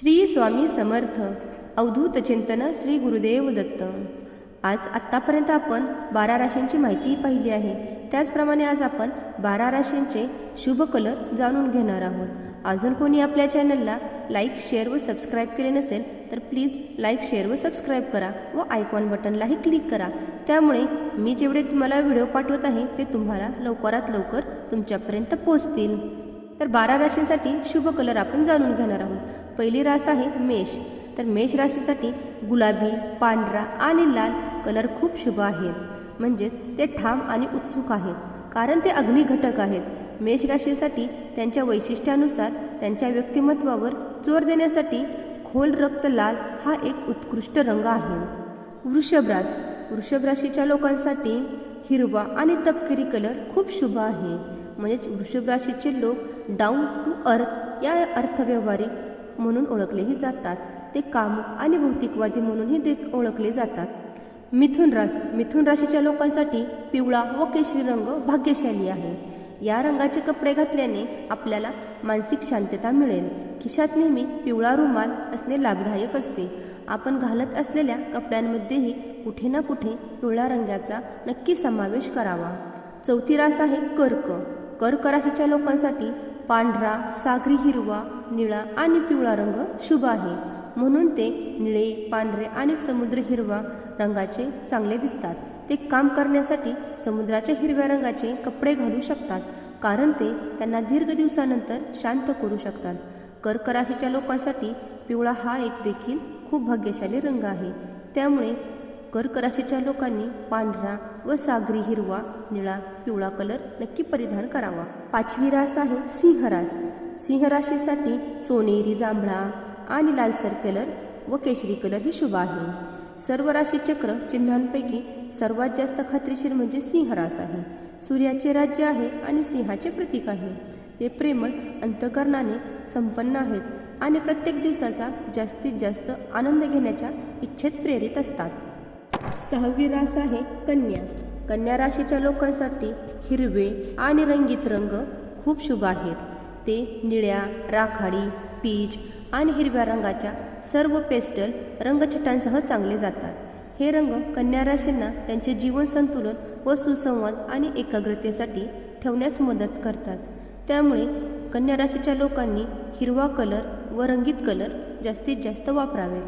श्री स्वामी समर्थ अवधूत चिंतन श्री गुरुदेव दत्त. आज आत्तापर्यंत आपण बारा राशींची माहिती पाहिली आहे. त्याचप्रमाणे आज आपण बारा राशींचे शुभ कलर जाणून घेणार आहोत. अजून कोणी आपल्या चॅनलला लाईक शेअर व सबस्क्राईब केले नसेल तर प्लीज लाईक शेअर व सबस्क्राईब करा व आयकॉन बटनलाही क्लिक करा. त्यामुळे मी जेवढे तुम्हाला व्हिडिओ पाठवत आहे ते तुम्हाला लवकरात लवकर तुमच्यापर्यंत पोहोचतील. तर बारा राशींसाठी शुभ कलर आपण जाणून घेणार आहोत. पहिली रास आहे मेष. तर मेष राशीसाठी गुलाबी पांढरा आणि लाल कलर खूप शुभ आहेत. म्हणजेच ते ठाम आणि उत्सुक आहेत. कारण ते अग्निघटक आहेत. मेष राशीसाठी त्यांच्या वैशिष्ट्यानुसार त्यांच्या व्यक्तिमत्वावर जोर देण्यासाठी खोल रक्त लाल हा एक उत्कृष्ट रंग आहे. वृषभरास वृषभ राशीच्या लोकांसाठी हिरवा आणि तपकिरी कलर खूप शुभ आहे. म्हणजेच वृषभ राशीचे लोक डाऊन टू अर्थ या अर्थव्यवहारिक म्हणून ओळखलेही जातात. ते कामुक आणि भौतिकवादी म्हणूनही दे ओळखले जातात. मिथुन रास मिथुन राशीच्या लोकांसाठी पिवळा व केशरी रंग भाग्यशाली आहे. या रंगाचे कपडे घातल्याने आपल्याला मानसिक शांतता मिळेल. खिशात नेहमी पिवळा रुमाल असणे लाभदायक असते. आपण घालत असलेल्या कपड्यांमध्येही कुठे ना कुठे पिवळ्या रंगाचा नक्की समावेश करावा. चौथी रास आहे कर्क. कर्क राशीच्या लोकांसाठी पांढरा सागरी हिरवा निळा आणि पिवळा रंग शुभ आहे. म्हणून ते निळे पांढरे आणि समुद्र हिरवा रंगाचे चांगले दिसतात. ते काम करण्यासाठी समुद्राच्या हिरव्या रंगाचे कपडे घालू शकतात कारण ते त्यांना दीर्घ दिवसानंतर शांत करू शकतात. कर्क राशीच्या लोकांसाठी पिवळा हा एक देखील खूप भाग्यशाली रंग आहे. त्यामुळे कर्क राशीच्या लोकांनी पांढरा व सागरी हिरवा निळा पिवळा कलर नक्की परिधान करावा. पाचवी रास आहे सिंह रास. सिंह राशीसाठी सोनेरी जांभळा आणि लालसर कलर व केशरी कलर ही शुभ आहे. सर्व राशी चक्र चिन्हांपैकी सर्वात जास्त खात्रीशीर म्हणजे सिंहरास आहे. सूर्याचे राज्य आहे आणि सिंहाचे प्रतीक आहे. ते प्रेमळ अंतकरणाने संपन्न आहेत आणि प्रत्येक दिवसाचा जास्तीत जास्त आनंद घेण्याच्या इच्छेत प्रेरित असतात. सहावी रास आहे कन्या. कन्या राशीच्या लोकांसाठी हिरवे आणि रंगीत रंग खूप शुभ आहेत. ते निळ्या राखाडी पीच आणि हिरव्या रंगाच्या सर्व पेस्टल रंगछटांसह चांगले जातात. हे रंग कन्या राशींना त्यांचे जीवन संतुलन व सुसंवाद आणि एकाग्रतेसाठी ठेवण्यास मदत करतात. त्यामुळे कन्या राशीच्या लोकांनी हिरवा कलर व रंगीत कलर जास्तीत जास्त वापरावेत.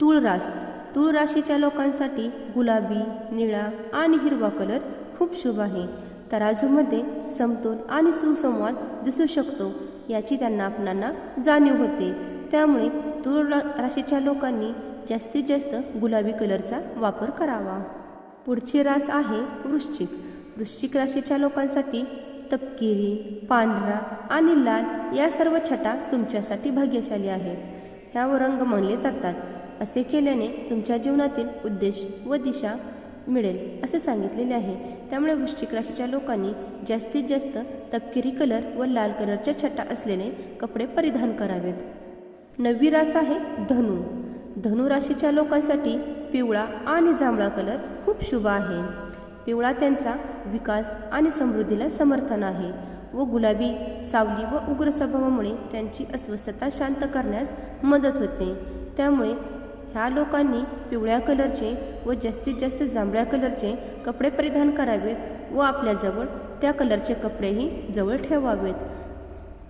तूळ रास तूळ राशीच्या लोकांसाठी गुलाबी निळा आणि हिरवा कलर खूप शुभ आहे. तराजूमध्ये समतोल आणि सुसंवाद दिसू शकतो याची त्यांना आपणांना जाणीव होते. त्यामुळे तूळ राशीच्या लोकांनी जास्तीत जास्त गुलाबी कलरचा वापर करावा. पुढची रास आहे वृश्चिक. वृश्चिक राशीच्या लोकांसाठी तपकिरी पांढरा आणि लाल या सर्व छटा तुमच्यासाठी भाग्यशाली आहेत. ह्या रंग मानले जातात. असे केल्याने तुमच्या जीवनातील उद्देश व दिशा मिळेल असे सांगितलेले आहे. त्यामुळे वृश्चिक राशीच्या लोकांनी जास्तीत जास्त तपकिरी कलर व लाल कलरच्या छटा असलेले कपडे परिधान करावेत. नववी रास आहे धनु. धनु राशीच्या लोकांसाठी पिवळा आणि जांभळा कलर खूप शुभ आहे. पिवळा त्यांचा विकास आणि समृद्धीला समर्थन आहे व गुलाबी सावली व उग्र स्वभावामुळे त्यांची अस्वस्थता शांत करण्यास मदत होते. त्यामुळे ह्या लोकांनी पिवळ्या कलरचे व जास्तीत जास्त जांभळ्या कलरचे कपडे परिधान करावेत व आपल्याजवळ त्या कलरचे कपडेही जवळ ठेवावेत.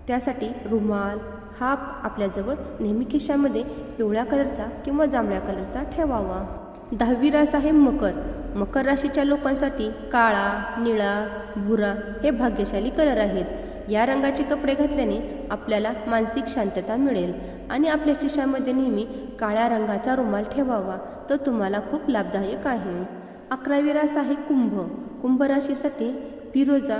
त्यासाठी रुमाल हा आपल्याजवळ नेहमी खिशामध्ये पिवळ्या कलरचा किंवा जांभळ्या कलरचा ठेवावा. दहावी रास आहे मकर. मकर राशीच्या लोकांसाठी काळा निळा भुरा हे भाग्यशाली कलर आहेत. या रंगाचे कपडे घातल्याने आपल्याला मानसिक शांतता मिळेल. आणि आपल्या खिशामध्ये नेहमी काळ्या रंगाचा रुमाल ठेवावा. तर तुम्हाला खूप लाभदायक आहे. अकरावी रास आहे कुंभ. कुंभ राशीसाठी फिरोजा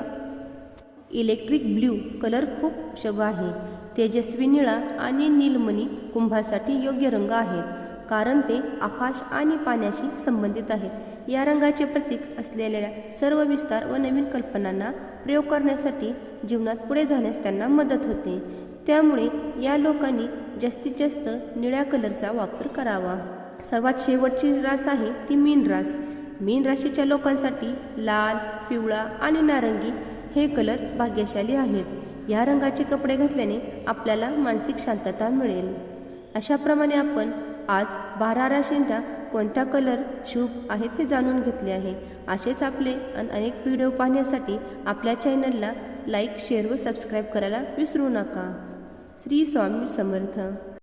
इलेक्ट्रिक ब्ल्यू कलर खूप शुभ आहे. तेजस्वी निळा आणि नीलमणी कुंभासाठी योग्य रंग आहेत कारण ते आकाश आणि पाण्याशी संबंधित आहेत. या रंगाचे प्रतीक असलेल्या सर्व विस्तार व नवीन कल्पनांना प्रयोग करण्यासाठी जीवनात पुढे जाण्यास त्यांना मदत होते. त्यामुळे या लोकांनी जास्तीत जास्त निळ्या कलरचा वापर करावा. सर्वात शेवटची रास आहे ती मीन रास. मीन राशीच्या लोकांसाठी लाल पिवळा आणि नारंगी हे कलर भाग्यशाली आहेत. या रंगाचे कपडे घातल्याने आपल्याला मानसिक शांतता मिळेल. अशाप्रमाणे आपण आज बारा राशींच्या कोणता कलर शुभ आहेत ते जाणून घेतले आहे. असेच आपले अन अनेक व्हिडिओ पाहण्यासाठी आपल्या चॅनलला लाईक शेअर व सबस्क्राईब करायला विसरू नका. श्री स्वामी समर्थ.